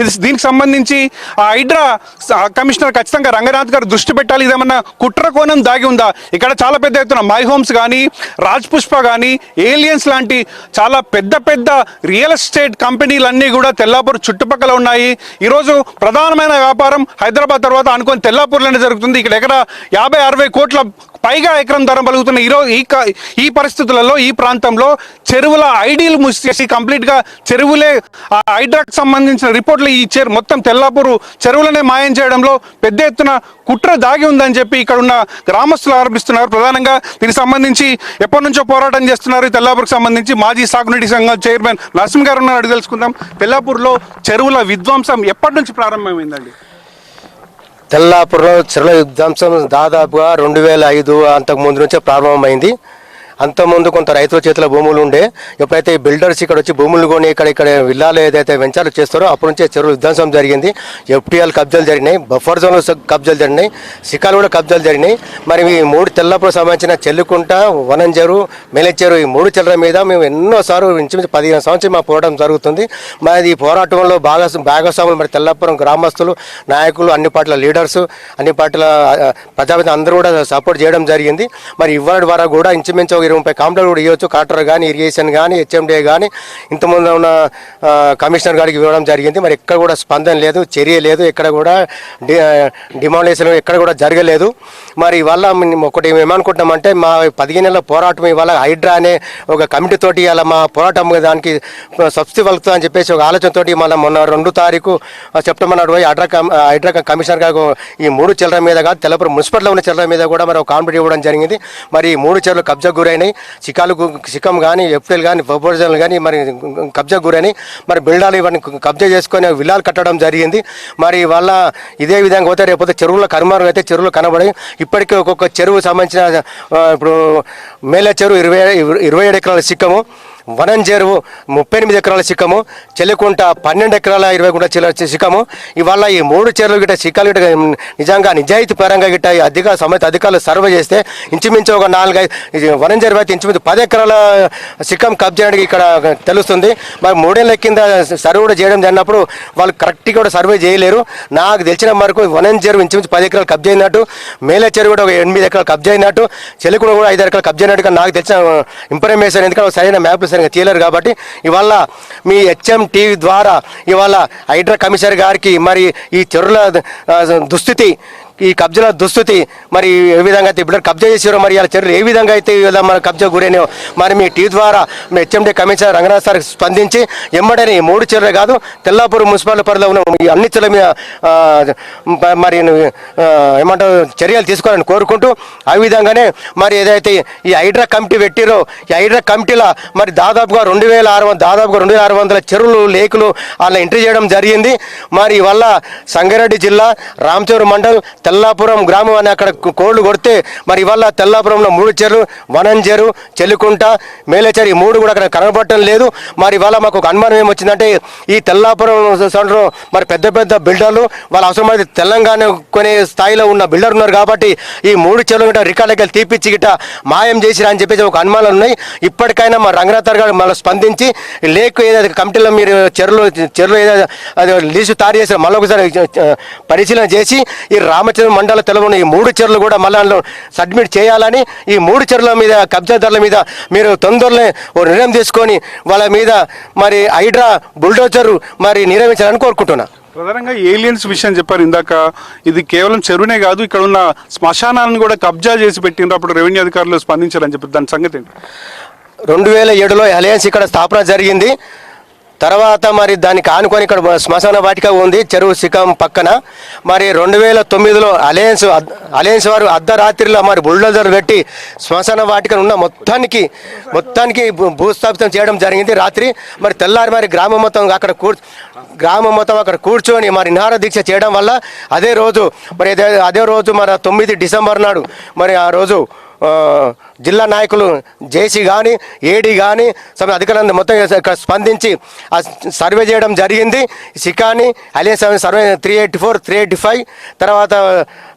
ఇది దీనికి సంబంధించి ఆ హైడ్రా కమిషనర్ ఖచ్చితంగా రంగనాథ్ గారు దృష్టి పెట్టాలి. ఇదేమన్నా కుట్ర కోణం దాగి ఉందా? ఇక్కడ చాలా పెద్ద ఎత్తున మై హోమ్స్ కానీ రాజ్ పుష్ప కానీ ఏలియన్స్ లాంటి చాలా పెద్ద పెద్ద రియల్ ఎస్టేట్ కంపెనీలన్నీ కూడా తెల్లాపూర్ చుట్టుపక్కల ఉన్నాయి. ఈరోజు ప్రధానమైన వ్యాపారం హైదరాబాద్ తర్వాత అనుకొని తెల్లాపూర్లోనే జరుగుతుంది. ఇక్కడ ఎక్కడ యాభై అరవై కోట్ల పైగా ఎకరం ధర పలుకుతున్న ఈరోజు ఈ ఈ పరిస్థితులలో ఈ ప్రాంతంలో చెరువుల ఐడీలు మూసేసి కంప్లీట్గా చెరువులే ఆ హైడ్రాక్ సంబంధించిన రిపోర్ట్లు ఈ చెరు మొత్తం తెల్లాపూరు చెరువులనే మాయం చేయడంలో పెద్ద ఎత్తున కుట్ర దాగి ఉందని చెప్పి ఇక్కడ ఉన్న గ్రామస్తులు ఆరోపిస్తున్నారు. ప్రధానంగా దీనికి సంబంధించి ఎప్పటి నుంచో పోరాటం చేస్తున్నారు. ఈ తెల్లాపూర్కి సంబంధించి మాజీ సాగునీటి సంఘం చైర్మన్ నరసింహ గారు ఉన్నారు అడిగి తెలుసుకుందాం. తెల్లాపూర్లో చెరువుల విధ్వంసం ఎప్పటి నుంచి ప్రారంభమైందండి? తెల్లాపురంలో చిరల యుద్ధాంశం దాదాపుగా రెండు వేల ఐదు అంతకు ముందు నుంచే ప్రారంభమైంది. అంతకుముందు కొంత రైతుల చేతిలో భూములు ఉండే ఎప్పుడైతే ఈ బిల్డర్స్ ఇక్కడ వచ్చి భూములు కొని ఇక్కడ ఇక్కడ విల్లాలు ఏదైతే వెంచాలు చేస్తారో అప్పటి నుంచే చెరువు విధ్వంసం జరిగింది. ఎఫ్టీఎల్ కబ్జాలు జరిగినాయి బఫర్ జోన్ కబ్జాలు జరిగినాయి సికాలు కూడా కబ్జాలు జరిగినాయి. మరి ఈ మూడు తెల్లప్పుడు సంబంధించిన చెల్లుకుంట వనంజరు మేలచెరు ఈ మూడు చెల్లెల మీద మేము ఎన్నోసార్లు ఇంచుమించు పదిహేను సంవత్సరం మా పోరాటం జరుగుతుంది. మరి ఈ పోరాటంలో బాగా భాగస్వాములు మరి తెల్లపురం గ్రామస్తులు నాయకులు అన్ని పార్టీల లీడర్స్ అన్ని పార్టీల ప్రజాపతి అందరూ కూడా సపోర్ట్ చేయడం జరిగింది. మరి ఇవాళ ద్వారా కూడా ఇంచుమించు ఇరవై ముప్పై కాంప్లైంట్ కూడా ఇవ్వచ్చు. కలెక్టర్ కానీ ఇరిగేషన్ కానీ హెచ్ఎండే కానీ ఇంతకుముందు ఉన్న కమిషనర్ గారికి ఇవ్వడం జరిగింది. మరి ఎక్కడ కూడా స్పందన లేదు చర్య లేదు ఎక్కడ కూడా డిమాండేషన్ ఎక్కడ కూడా జరగలేదు. మరి ఇవాళ ఒకటి మేము ఏమనుకుంటున్నామంటే మా పదిహేను నెలల పోరాటం ఇవాళ హైడ్రా అనే ఒక కమిటీ తోటి ఇలా మా పోరాటం దానికి సబ్సిడీ వలుకుతా అని చెప్పేసి ఒక ఆలోచనతోటి మనం మొన్న రెండు తారీఖు సెప్టెంబర్ నాడు పోయి హైడ్రా హైడ్రా కమిషనర్ గారు ఈ మూడు చెల్లర మీద కాదు తెల్లపురం మున్సిపల్లో ఉన్న చెల్లర మీద కూడా మరి ఒక కాన్ఫిడెంట్ ఇవ్వడం జరిగింది. మరి మూడు చెరువులు కబ్జా గురైనాయి చికాలు చికం కానీ ఎఫ్ఎల్ కానీ ప్రపోజల్ కానీ మరి కబ్జా గురైన మరి బిల్డాలు ఇవన్నీ కబ్జా చేసుకొని విల్లాలు కట్టడం జరిగింది. మరి వాళ్ళ ఇదే విధంగా పోతే రేపు చెరువుల కనుమరుగు అయితే చెరువులు కనబడి ఇప్పటికీ ఒక్కొక్క చెరువు సంబంధించిన ఇప్పుడు మేలే చెరువు ఇరవై ఇరవై ఏడు ఎకరాల సిక్కము వనం చెరువు ముప్పై ఎనిమిది ఎకరాల సిక్కము చెల్లికుంట పన్నెండు ఎకరాల ఇరవై గుంట చెల్ల చిక్కము ఇవాళ ఈ మూడు చెరువులు గిట్ట చిక్కలు గిట్ట నిజంగా నిజాయితీ పరంగా గిట్ట అధిక సమేత అధికారులు సర్వే చేస్తే ఇంచుమించు ఒక నాలుగైదు ఇది వనం అయితే ఇంచుమించు పది ఎకరాల సిక్కం కబ్జానికి ఇక్కడ తెలుస్తుంది. మరి మూడేళ్ళ కింద సర్వే కూడా చేయడం జరిగినప్పుడు వాళ్ళు కరెక్ట్గా కూడా సర్వే చేయలేరు. నాకు తెలిసిన వరకు వనం ఇంచుమించు పది ఎకరాలు కబ్జా అయినట్టు మేలే చెరువు కూడా ఒక ఎనిమిది ఎకరాలు కబ్జా అయినట్టు చెల్లికుండా కూడా ఐదు ఎకరాలు కబ్జా అయినట్టుగా నాకు తెలిసిన uh, ఇన్ఫర్మేషన్ ఎందుకంటే సరైన మ్యాప్లు సరిగ్గా తీయలేరు కాబట్టి ఇవాళ మీ హెచ్ఎం టీవీ ద్వారా ఇవాళ హైడ్రా కమిషనర్ గారికి మరి ఈ చెరువుల దుస్థితి ఈ కబ్జాల దుస్థితి మరి ఏ విధంగా అయితే ఇప్పుడు కబ్జా చేసారో మరి ఇలా చర్యలు ఏ విధంగా అయితే ఇలా మన కబ్జా గురైనాయో మరి మీ టీ ద్వారా మీ హెచ్ఎండి కమిషనర్ రంగనాథ్ సార్ స్పందించి ఎమ్మడని ఈ మూడు చర్యలు కాదు తెల్లాపూర్ మున్సిపల్ పరిధిలో ఉన్న అన్ని చర్యల మీద మరి ఏమంటారు చర్యలు తీసుకోవాలని కోరుకుంటూ ఆ విధంగానే మరి ఏదైతే ఈ హైడ్రా కమిటీ పెట్టిరో ఈ హైడ్రా కమిటీలో మరి దాదాపుగా రెండు వేల ఆరు వందల దాదాపుగా రెండు వేల ఆరు వందల చెరువులు లేకులు అలా ఎంట్రీ చేయడం జరిగింది. మరి వల్ల సంగారెడ్డి జిల్లా రామచూరు మండల్ తెల్లాపురం గ్రామం అని అక్కడ కోళ్ళు కొడితే మరి ఇవాళ తెల్లాపురంలో మూడు చెరువు వనంచెరు చెల్లికుంట మేలేచెరు మూడు కూడా అక్కడ కనబడటం లేదు. మరి ఇవాళ మాకు ఒక అనుమానం ఏమొచ్చిందంటే ఈ తెల్లాపురం సెంటర్ మరి పెద్ద పెద్ద బిల్డర్లు వాళ్ళ అవసరమైతే తెలంగాణ కొనే స్థాయిలో ఉన్న బిల్డర్ ఉన్నారు కాబట్టి ఈ మూడు చెరువులు గిట్ట రికార్డులకి తీపిచ్చి గిట్ట మాయం చేసిరా అని చెప్పేసి ఒక అనుమానాలు ఉన్నాయి. ఇప్పటికైనా మా రంగనాథర్ గారు మళ్ళీ స్పందించి లేకు ఏదైతే కమిటీలో మీరు చెరువులు చెరువులు ఏదైతే అది లీజు తయారు చేసిన మళ్ళీ ఒకసారి పరిశీలన చేసి ఈ రామచంద్ర మండల తెలవని ఈ మూడు చెరువులు కూడా మళ్ళీ సబ్మిట్ చేయాలని ఈ మూడు చెరువుల మీద కబ్జాదారుల మీద మీరు తొందరలో ఓ నిర్ణయం తీసుకొని వాళ్ళ మీద మరి హైడ్రా బుల్డోజర్ మరి నిర్వహించాలని కోరుకుంటున్నా. ప్రధానంగా ఏలియన్స్ విషయం చెప్పారు ఇందాక. ఇది కేవలం చెరువునే కాదు ఇక్కడ ఉన్న శ్మశానాలను కూడా కబ్జా చేసి పెట్టిండ్రు. అప్పుడు రెవెన్యూ అధికారులు స్పందించారని చెప్పి దాని సంగతి రెండు వేల ఏడులో అలయన్స్ ఇక్కడ స్థాపన జరిగింది. తర్వాత మరి దానికి ఆనుకొని ఇక్కడ శ్మశాన వాటిక ఉంది చెరువు శిఖం పక్కన. మరి రెండు వేల తొమ్మిదిలో అలయన్స్ అలయన్స్ వారు అర్ధరాత్రిలో మరి బుల్డోజర్ పెట్టి శ్మశాన వాటిక ఉన్న మొత్తానికి మొత్తానికి భూ- భూస్థాపితం చేయడం జరిగింది. రాత్రి మరి తెల్లారి మరి గ్రామం మొత్తం అక్కడ కూర్ గ్రామం మొత్తం అక్కడ కూర్చొని మరి నిహార దీక్ష చేయడం వల్ల అదే రోజు మరి అదే అదే రోజు మరి తొమ్మిది డిసెంబర్ నాడు మరి ఆ రోజు జిల్లా నాయకులు జేసీ కానీ ఏడీ కానీ సమ అధికారులందరూ మొత్తం ఇక్కడ స్పందించి ఆ సర్వే చేయడం జరిగింది. సికాని alliance survey three eighty four three eighty five తర్వాత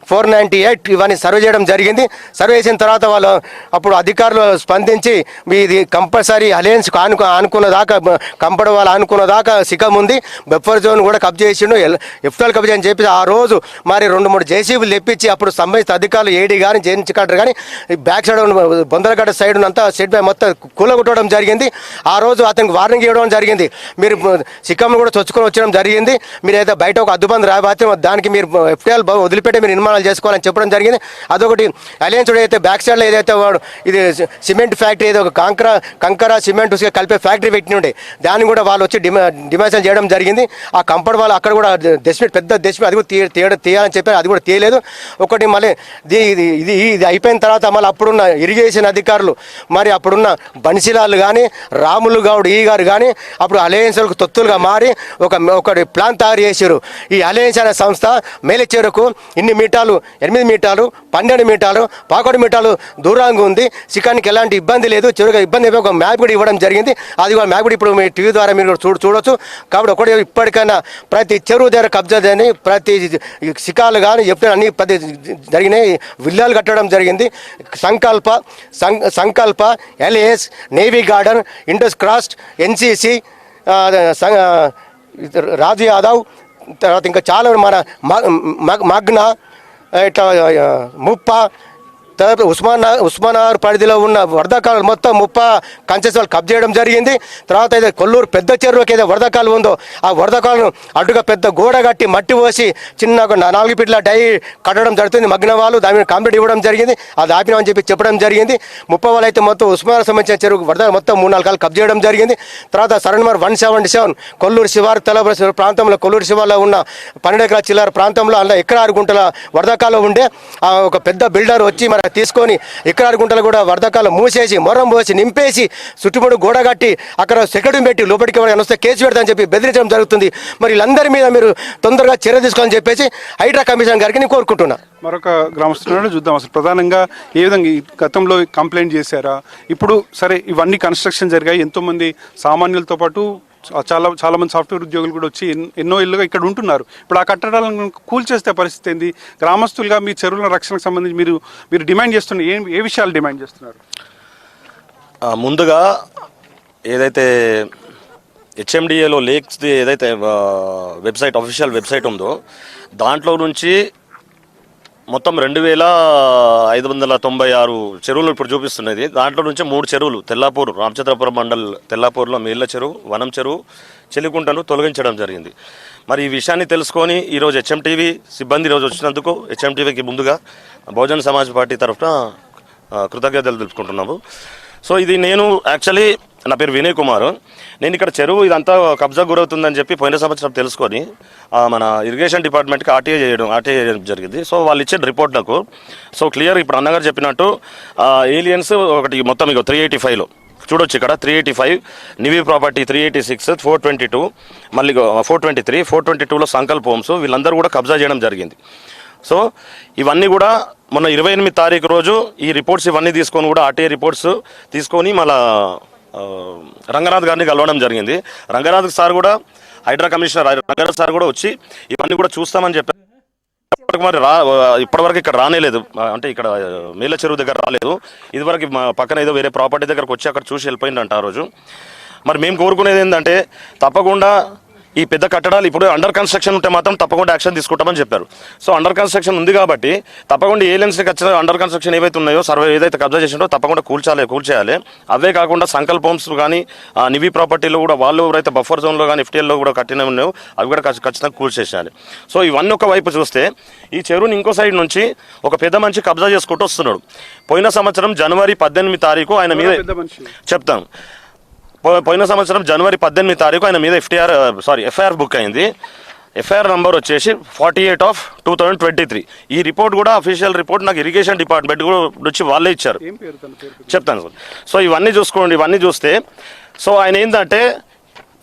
ఫోర్ నైంటీ ఎయిట్ ఇవన్నీ సర్వే చేయడం జరిగింది. సర్వే చేసిన తర్వాత వాళ్ళు అప్పుడు అధికారులు స్పందించి మీ ఇది కంపల్సరీ అలయన్స్ ఆనుకు అనుకున్న దాకా కంపడ వాళ్ళు అనుకున్న దాకా సికం ఉంది. బెఫర్ జోన్ కూడా కబ్జా చేసిండు. ఎఫ్ఎల్ కబ్జా అని చెప్పి ఆ రోజు మరి రెండు మూడు జేసీబీలు తెప్పించి అప్పుడు సంబంధిత అధికారులు ఏడీ కానీ జేఎన్సీ కానీ బ్యాక్ సైడ్ బొందరగడ్డ సైడ్ అంతా సెట్ బై మొత్తం కూలగొట్టడం జరిగింది. ఆ రోజు అతనికి వార్నింగ్ ఇవ్వడం జరిగింది. మీరు సిక్కమ్మ కూడా చొచ్చుకొని వచ్చడం జరిగింది. మీరు ఏదో బయట ఒక అద్దుబంది రాబోతే దానికి మీరు ఎఫ్టీఎల్ వదిలిపెట్టి మీరు నిర్మాణాలు చేసుకోవాలని చెప్పడం జరిగింది. అదొకటి అలయన్స్ అయితే బ్యాక్ సైడ్లో ఏదైతే వాడు ఇది సిమెంట్ ఫ్యాక్టరీ ఏదో ఒక కాంకర కంకర సిమెంట్ కలిపే ఫ్యాక్టరీ పెట్టినుండే దాన్ని కూడా వాళ్ళు వచ్చి డిమా డిమాషన్ చేయడం జరిగింది. ఆ కంపౌండ్ వాళ్ళు అక్కడ కూడా డెస్మిట్ పెద్ద డెస్మిట్ అది కూడా తీయ తీయడం తీయాలని చెప్పారు. అది కూడా తీయలేదు. ఒకటి మళ్ళీ ఇది ఇది ఇది ఇది అయిపోయిన తర్వాత మళ్ళీ అప్పుడున్న చేసిన అధికారులు. మరి అప్పుడున్న బన్సిలాలు కానీ రాములు గౌడ్ ఈ గారు కానీ అప్పుడు అలయన్స్లకు తొత్తులుగా మారి ఒక ఒకటి ప్లాన్ తయారు చేశారు. ఈ అలయన్స్ అనే సంస్థ మేలచేరుకు ఇన్ని మీటాలు ఎనిమిది మీటాలు పన్నెండు మీటాలు పాకొడు మీటాలు దూరంగా ఉంది. చికెన్కి ఎలాంటి ఇబ్బంది లేదు. చివరిగా ఇబ్బంది ఒక మ్యాప్ కూడా ఇవ్వడం జరిగింది. అది కూడా మ్యాప్ కూడా ఇప్పుడు మీ టీవీ ద్వారా మీరు కూడా చూడ చూడొచ్చు. కాబట్టి ఒకటి ఇప్పటికైనా ప్రతి చెరువు దగ్గర కబ్జా చేయని ప్రతి శిఖాలు కానీ చెప్తే అన్ని ప్రతి జరిగినాయి. విల్లాలు కట్టడం జరిగింది. సంకల్ప సం- Sankalpa LAS navy garden Indus crest NCC Raju Yadav తర్వాత ఇంకా చాలా మన మ- మ- మగ్న ఇట్లా ఆ, ముప్ప తర్వాత ఉస్మాన్ ఉస్మానార్ పరిధిలో ఉన్న వరదకాలు మొత్తం ముప్ప కంచెస్ కబ్ చేయడం జరిగింది. తర్వాత అయితే కొల్లూరు పెద్ద చెరువుకి ఏదో వరదకాలు ఉందో ఆ వరదకాలను అడ్డుగా పెద్ద గోడ కట్టి మట్టి పోసి చిన్న ఒక నాలుగు ఫీట్ల డై కట్టడం జరుగుతుంది. మగ్న వాళ్ళు దాని మీద కంప్లీట్ ఇవ్వడం జరిగింది. అది ఆపినామని చెప్పి చెప్పడం జరిగింది. ముప్ప వాళ్ళు అయితే మొత్తం ఉస్మానార్ సంబంధించిన చెరువు వరద మొత్తం మూడు నాలుగు కాలు కబ్ చేయడం జరిగింది. తర్వాత Saran number one seventy seven Kolluru శివారు తెలబర ప్రాంతంలో కొల్లూరు శివార్లో ఉన్న పన్నెండు ఎకరాల చిల్లర ప్రాంతంలో అందులో ఎకరారు గుంటల వరదకాలు ఉండే. ఆ ఒక పెద్ద బిల్డర్ వచ్చి మరి తీసుకొని ఇక్కడ గుంటలు కూడా వరదకాలు మూసేసి మొరం పోసి నింపేసి చుట్టుముడు గోడ కట్టి అక్కడ సెక్యూరిటీ పెట్టి లోపలికి ఎవరైనా వస్తే కేసు పెడతామని చెప్పి బెదిరించడం జరుగుతుంది. మరి వీళ్ళందరి మీద మీరు తొందరగా చర్య తీసుకోవాలని చెప్పేసి హైడ్రా కమిషన్ గారికి నేను కోరుకుంటున్నా. మరొక గ్రామస్తులను చూద్దాం అసలు. ప్రధానంగా ఏ విధంగా ఈ గతంలో కంప్లైంట్ చేశారా? ఇప్పుడు సరే ఇవన్నీ కన్స్ట్రక్షన్ జరిగాయి. ఎంతోమంది సామాన్యులతో పాటు చాలా చాలామంది సాఫ్ట్వేర్ ఉద్యోగులు కూడా వచ్చి ఎన్నో ఇళ్ళుగా ఇక్కడ ఉంటున్నారు. ఇప్పుడు ఆ కట్టడాలను కూల్చేస్తే పరిస్థితి ఏంది? గ్రామస్తులుగా మీ చెరువుల రక్షణకు సంబంధించి మీరు మీరు డిమాండ్ చేస్తున్న ఏ ఏ విషయాలు డిమాండ్ చేస్తున్నారు? ముందుగా ఏదైతే హెచ్ఎండిఏలో లేక్స్ది ఏదైతే వెబ్సైట్ అఫీషియల్ వెబ్సైట్ ఉందో దాంట్లో నుంచి మొత్తం రెండు వేల ఐదు వందల తొంభై ఆరు చెరువులు ఇప్పుడు చూపిస్తున్నది. దాంట్లో నుంచి మూడు చెరువులు తెల్లాపూర్ రామచంద్రపురం మండల్ తెల్లాపూర్లో మేళ్ళ చెరువు వనం చెరువు చెలికుంటను తొలగించడం జరిగింది. మరి ఈ విషయాన్ని తెలుసుకొని ఈరోజు హెచ్ఎంటీవీ సిబ్బంది ఈరోజు వచ్చినందుకు హెచ్ఎంటీవీకి ముందుగా బహుజన సమాజ్ పార్టీ తరఫున కృతజ్ఞతలు తెలుపుకుంటున్నాము. సో ఇది నేను యాక్చువల్లీ నా పేరు వినయ్ కుమార్. నేను ఇక్కడ చెరువు ఇదంతా కబ్జా గురవుతుందని చెప్పి పోయిన సంవత్సరం తెలుసుకొని మన ఇరిగేషన్ డిపార్ట్మెంట్కి ఆర్టీఏ చేయడం ఆర్టీఏ చేయడం జరిగింది. సో వాళ్ళు ఇచ్చిన రిపోర్ట్లకు సో క్లియర్ ఇప్పుడు అన్నగారు చెప్పినట్టు ఏలియన్స్ ఒకటి మొత్తం ఇక త్రీ ఎయిటీ ఫైవ్లో చూడొచ్చు ఇక్కడ three eighty five నివీ property three eighty six four twenty two మళ్ళీ four twenty three four twenty టూలో సంకల్ప్ హోమ్స్ వీళ్ళందరూ కూడా కబ్జా చేయడం జరిగింది. సో ఇవన్నీ కూడా మొన్న ఇరవై ఎనిమిది తారీఖు రోజు ఈ రిపోర్ట్స్ ఇవన్నీ తీసుకొని కూడా ఆర్టీఐ రిపోర్ట్స్ తీసుకొని మళ్ళా రంగనాథ్ గారిని కలవడం జరిగింది. రంగనాథ్ సార్ కూడా హైడ్రా కమిషనర్ రంగనాథ్ సార్ కూడా వచ్చి ఇవన్నీ కూడా చూస్తామని చెప్పారు. మరి రా ఇప్పటివరకు ఇక్కడ రానేలేదు. అంటే ఇక్కడ మేల చెరువు దగ్గర రాలేదు. ఇదివరకు మా పక్కన ఏదో వేరే ప్రాపర్టీ దగ్గరకు వచ్చి అక్కడ చూసి వెళ్ళిపోయిందంట ఆ రోజు. మరి మేము కోరుకునేది ఏంటంటే తప్పకుండా ఈ పెద్ద కట్టడాలు ఇప్పుడు అండర్ కన్స్ట్రక్షన్ ఉంటే మాత్రం తప్పకుండా యాక్షన్ తీసుకుంటామని చెప్పారు. సో అండర్ కన్స్ట్రక్షన్ ఉంది కాబట్టి తప్పకుండా ఏలియన్స్కి వచ్చిన అండర్ కన్స్ట్రక్షన్ ఏవైతే ఉన్నాయో సర్వే ఏదైతే కబ్జా చేసిండో తప్పకుండా కూల్చాలి కూల్చేయాలి. అవే కాకుండా సంకల్ప హోమ్స్ కానీ నివి ప్రాపర్టీలో కూడా వాళ్ళు ఎవరైతే బఫర్ జోన్లో కానీ ఎఫ్టీఎల్లో కూడా కట్టినవి ఉన్నాయో అవి కూడా ఖచ్చి- ఖచ్చితంగా కూల్చేసేయాలి. సో ఇవన్నీ ఒక వైపు చూస్తే ఈ చెరువుని ఇంకో సైడ్ నుంచి ఒక పెద్ద మనిషి కబ్జా చేసుకుంటూ వస్తున్నాడు. పోయిన సంవత్సరం జనవరి పద్దెనిమిది తారీఖు ఆయన మీద చెప్తాను. పోయిన సంవత్సరం జనవరి పద్దెనిమిది తారీఖు ఆయన మీద ఎఫ్టీఆర్ సారీ ఎఫ్ఐఆర్ బుక్ అయింది. ఎఫ్ఐఆర్ నంబర్ వచ్చేసి forty eight of two thousand twenty three. ఈ రిపోర్ట్ కూడా అఫీషియల్ రిపోర్ట్ నాకు ఇరిగేషన్ డిపార్ట్మెంట్ కూడా నుంచి వాళ్ళే ఇచ్చారు. చెప్తాను సార్. సో ఇవన్నీ చూసుకోండి ఇవన్నీ చూస్తే సో ఆయన ఏంటంటే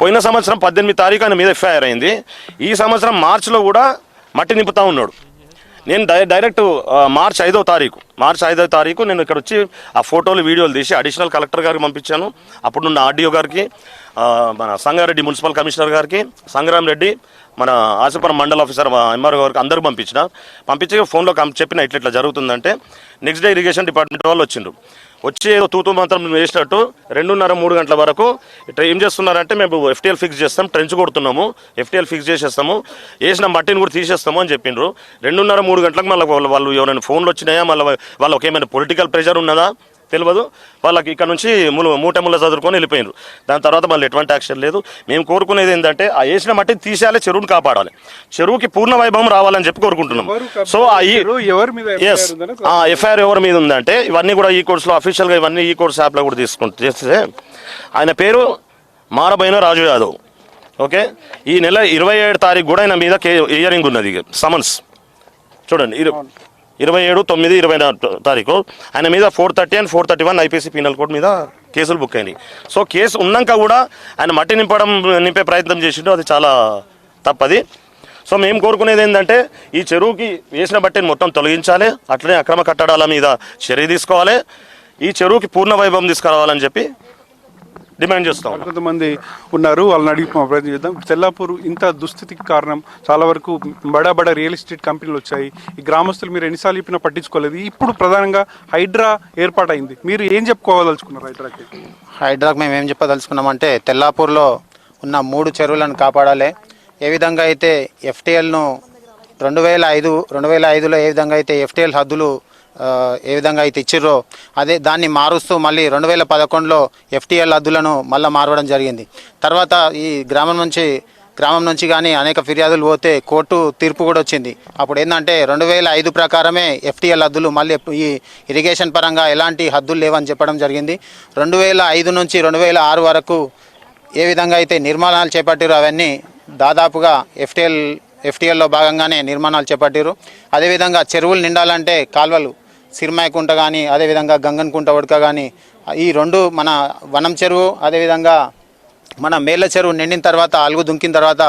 పోయిన సంవత్సరం పద్దెనిమిది తారీఖు ఆయన మీద ఎఫ్ఐఆర్ అయింది. ఈ సంవత్సరం మార్చిలో కూడా మట్టి నింపుతా ఉన్నాడు. నేను డై డైరెక్ట్ మార్చ్ ఐదో తారీఖు. మార్చ్ ఐదో తారీఖు నేను ఇక్కడ వచ్చి ఆ ఫోటోలు వీడియోలు తీసి అడిషనల్ కలెక్టర్ గారికి పంపించాను. అప్పుడున్న ఆర్డీఓ గారికి మన సంగారెడ్డి మున్సిపల్ కమిషనర్ గారికి సంగ్రామ్ రెడ్డి మన ఆసిపురం మండల ఆఫీసర్ ఎంఆర్ఓ గారికి అందరికి పంపించిన. పంపించి ఫోన్లో కం- చెప్పిన ఇట్లా ఇట్లా జరుగుతుందంటే నెక్స్ట్ డే ఇరిగేషన్ డిపార్ట్మెంట్ వాళ్ళు వచ్చిండ్రు. వచ్చి ఏదో తూతూ మంత్రం వేసినట్టు రెండున్నర మూడు గంటల వరకు ఇట్లా ఏం చేస్తున్నారంటే మేము ఎఫ్టీఎల్ ఫిక్స్ చేస్తాం ట్రెంచ్ కొడుతున్నాము ఎఫ్టీఎల్ ఫిక్స్ చేసేస్తాము వేసిన మట్టిని కూడా తీసేస్తాము అని చెప్పిండ్రు. రెండున్నర మూడు గంటలకు మళ్ళీ వాళ్ళు వాళ్ళు ఎవరైనా ఫోన్లు వచ్చినాయా? మళ్ళీ వాళ్ళకి ఏమైనా పొలిటికల్ ప్రెషర్ ఉన్నదా? తెలియదు వాళ్ళకి ఇక్కడ నుంచి ములు మూట ముళ్ళ చదువుకొని వెళ్ళిపోయినారు దాని తర్వాత మళ్ళీ ఎటువంటి యాక్షన్ లేదు. మేము కోరుకునేది ఏంటంటే ఆ వేసిన మట్టిని తీసేయాలి చెరువుని కాపాడాలి. చెరువుకి పూర్ణ వైభవం రావాలని చెప్పి కోరుకుంటున్నాం. సో ఆ ఈ ఎస్ ఎఫ్ఐఆర్ ఎవరి మీద ఉందంటే ఇవన్నీ కూడా ఈ కోర్సులో అఫీషియల్గా ఇవన్నీ ఈ కోర్స్ యాప్లో కూడా తీసుకుంటే చేస్తే ఆయన పేరు మారబోయిన రాజు యాదవ్. ఓకే? ఈ నెల ఇరవై ఏడు తారీఖు కూడా ఆయన మీద కే ఇయరింగ్ ఉన్నది సమన్స్ చూడండి ఇరు ఇరవై ఏడు తొమ్మిది ఇరవై తారీఖు. ఆయన మీద four thirty and four thirty one IPC penal code మీద కేసులు బుక్ అయినాయి. సో కేసు ఉన్నాక కూడా ఆయన మట్టి నింపడం నింపే ప్రయత్నం చేసిండు. అది చాలా తప్పది. సో మేము కోరుకునేది ఏంటంటే ఈ చెరువుకి వేసిన బట్టిని మొత్తం తొలగించాలి. అట్లనే అక్రమ కట్టడాల మీద చర్య తీసుకోవాలి. ఈ చెరువుకి పూర్ణ వైభవం తీసుకురావాలని చెప్పి డిమాండ్ చేస్తాం. కొంతమంది ఉన్నారు వాళ్ళని అడిగి మా ప్రయత్నం చేద్దాం. తెల్లాపూర్ ఇంత దుస్థితికి కారణం చాలా వరకు బడా బడా రియల్ ఎస్టేట్ కంపెనీలు వచ్చాయి. ఈ గ్రామస్తులు మీరు ఎన్నిసార్లు చెప్పినా పట్టించుకోలేదు. ఇప్పుడు ప్రధానంగా హైడ్రా ఏర్పాటైంది. మీరు ఏం చెప్పుకోవాలనుకున్నారు హైడ్రాకి? హైడ్రాక్ మేము ఏం చెప్పదలుచుకున్నామంటే తెల్లాపూర్లో ఉన్న మూడు చెరువులను కాపాడాలి. ఏ విధంగా అయితే ఎఫ్టీఎల్ను రెండు వేల ఐదు రెండు వేల ఐదులో ఏ విధంగా అయితే ఎఫ్టీఎల్ హద్దులు ఏ విధంగా అయితే ఇచ్చిర్రో అదే దాన్ని మారుస్తూ మళ్ళీ రెండు వేల పదకొండులో ఎఫ్టీఎల్ హద్దులను మళ్ళీ మారవడం జరిగింది. తర్వాత ఈ గ్రామం నుంచి గ్రామం నుంచి కానీ అనేక ఫిర్యాదులు పోతే కోర్టు తీర్పు కూడా వచ్చింది. అప్పుడు ఏంటంటే రెండు వేల ఐదు ప్రకారమే ఎఫ్టీఎల్ హద్దులు మళ్ళీ ఈ ఇరిగేషన్ పరంగా ఎలాంటి హద్దులు లేవని చెప్పడం జరిగింది. రెండు వేల ఐదు నుంచి రెండు వేల ఆరు వరకు ఏ విధంగా అయితే నిర్మాణాలు చేపట్టారో అవన్నీ దాదాపుగా ఎఫ్టీఎల్ ఎఫ్టీఎల్లో భాగంగానే నిర్మాణాలు చేపట్టారు అదేవిధంగా చెరువులు నిండాలంటే కాల్వలు సిరిమాయకుంట కానీ అదేవిధంగా గంగన్కుంట ఉడక కానీ ఈ రెండు మన వనం చెరువు అదేవిధంగా మన మేళ్ళ చెరువు నిండిన తర్వాత అలుగు దుంకిన తర్వాత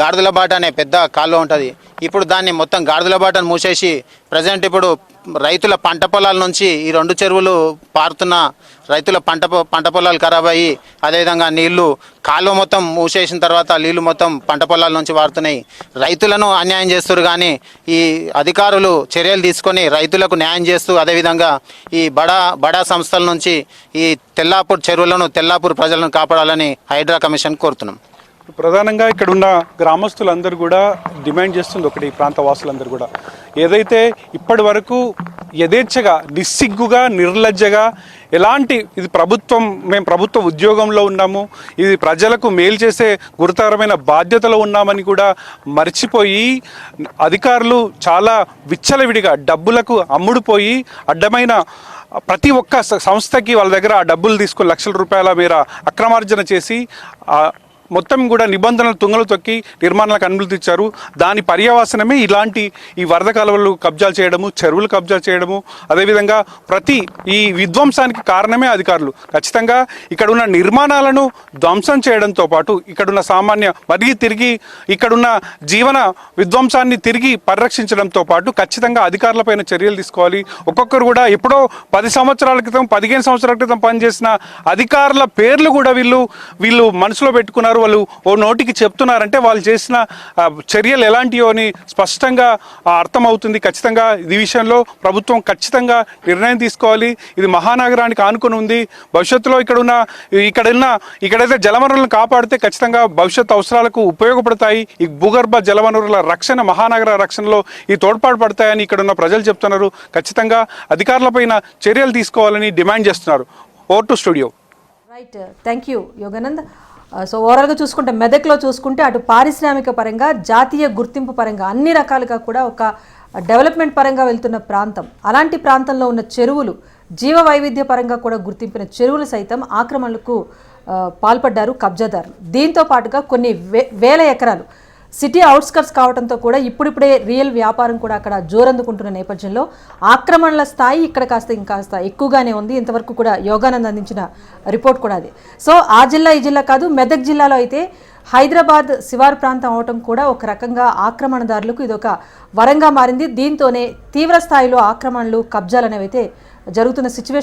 గాడిదల బాట అనే పెద్ద కాలువ ఉంటుంది. ఇప్పుడు దాన్ని మొత్తం గాడిదల బాటను మూసేసి ప్రజెంట్ ఇప్పుడు రైతుల పంట పొలాల నుంచి ఈ రెండు చెరువులు పారుతున్న రైతుల పంట పొ- పంట పొలాలు ఖరాబ్ అయ్యి అదేవిధంగా నీళ్ళు కాలువ మొత్తం మూసేసిన తర్వాత నీళ్ళు మొత్తం పంట పొలాల నుంచి వారుతున్నాయి. రైతులను అన్యాయం చేస్తారు కానీ ఈ అధికారులు చర్యలు తీసుకొని రైతులకు న్యాయం చేస్తూ అదేవిధంగా ఈ బడా బడా సంస్థల నుంచి ఈ తెల్లాపూర్ చెరువులను తెల్లాపూర్ ప్రజలను కాపాడాలని హైడ్రా కమిషన్ కోరుతున్నాం. ప్రధానంగా ఇక్కడ ఉన్న గ్రామస్తులందరూ కూడా డిమాండ్ చేస్తుంది ఒకటి ప్రాంత వాసులందరూ కూడా. ఏదైతే ఇప్పటి వరకు యథేచ్ఛగా నిస్సిగ్గుగా నిర్లజ్జగా ఎలాంటి ఇది ప్రభుత్వం మేము ప్రభుత్వ ఉద్యోగంలో ఉన్నాము ఇది ప్రజలకు మేలు చేసే గురుతరమైన బాధ్యతలో ఉన్నామని కూడా మర్చిపోయి అధికారులు చాలా విచ్చలవిడిగా డబ్బులకు అమ్ముడుపోయి అడ్డమైన ప్రతి ఒక్క సంస్థకి వాళ్ళ దగ్గర ఆ డబ్బులు తీసుకుని లక్షల రూపాయల మేర అక్రమార్జన చేసి మొత్తం కూడా నిబంధనలు తుంగలు తొక్కి నిర్మాణాలకు అనుమతి ఇచ్చారు. దాని పర్యవసనమే ఇలాంటి ఈ వరద కాలువలు కబ్జాలు చేయడము చెరువులు కబ్జా చేయడము. అదేవిధంగా ప్రతి ఈ విధ్వంసానికి కారణమే అధికారులు. ఖచ్చితంగా ఇక్కడ ఉన్న నిర్మాణాలను ధ్వంసం చేయడంతో పాటు ఇక్కడున్న సామాన్య మరిగి తిరిగి ఇక్కడున్న జీవన విధ్వంసాన్ని తిరిగి పరిరక్షించడంతో పాటు ఖచ్చితంగా అధికారులపైన చర్యలు తీసుకోవాలి. ఒక్కొక్కరు కూడా ఎప్పుడో పది సంవత్సరాల క్రితం పదిహేను సంవత్సరాల క్రితం పనిచేసిన అధికారుల పేర్లు కూడా వీళ్ళు వీళ్ళు మనసులో పెట్టుకున్నారు. వాళ్ళు ఓ నోటికి చెప్తున్నారంటే వాళ్ళు చేసిన చర్యలు ఎలాంటివో అని స్పష్టంగా అర్థమవుతుంది. ఖచ్చితంగా ఈ విషయంలో ప్రభుత్వం ఖచ్చితంగా నిర్ణయం తీసుకోవాలి. ఇది మహానగరానికి ఆనుకుని ఉంది. భవిష్యత్తులో ఇక్కడ ఉన్న ఇక్కడ ఉన్న ఇక్కడైతే జలవనరులను కాపాడితే ఖచ్చితంగా భవిష్యత్ అవసరాలకు ఉపయోగపడతాయి. ఈ భూగర్భ జలవనరుల రక్షణ మహానగర రక్షణలో ఈ తోడ్పాటు పడతాయని ఇక్కడ ఉన్న ప్రజలు చెప్తున్నారు. ఖచ్చితంగా అధికారులపైన చర్యలు తీసుకోవాలని డిమాండ్ చేస్తున్నారు. Over to studio. Right thank you Yoganand so ఓవరాల్గా చూసుకుంటే మెదక్లో చూసుకుంటే అటు పారిశ్రామిక పరంగా జాతీయ గుర్తింపు పరంగా అన్ని రకాలుగా కూడా ఒక డెవలప్మెంట్ పరంగా వెళ్తున్న ప్రాంతం. అలాంటి ప్రాంతంలో ఉన్న చెరువులు జీవ వైవిధ్య పరంగా కూడా గుర్తింపిన చెరువులు సైతం ఆక్రమణలకు పాల్పడ్డారు కబ్జాదారులు. దీంతో పాటుగా కొన్ని వే వేల ఎకరాలు సిటీ అవుట్స్కట్స్ కావడంతో కూడా ఇప్పుడిప్పుడే రియల్ వ్యాపారం కూడా అక్కడ జోరందుకుంటున్న నేపథ్యంలో ఆక్రమణల స్థాయి ఇక్కడ కాస్త ఇంకాస్త ఎక్కువగానే ఉంది. ఇంతవరకు కూడా యోగానంద్ అందించిన రిపోర్ట్ కూడా అది. సో ఆ జిల్లా ఈ జిల్లా కాదు మెదక్ జిల్లాలో అయితే హైదరాబాద్ శివారు ప్రాంతం అవటం కూడా ఒక రకంగా ఆక్రమణదారులకు ఇది ఒక వరంగా మారింది. దీంతోనే తీవ్ర స్థాయిలో ఆక్రమణలు కబ్జాలు అనేవి అయితే జరుగుతున్న సిచ్యువేషన్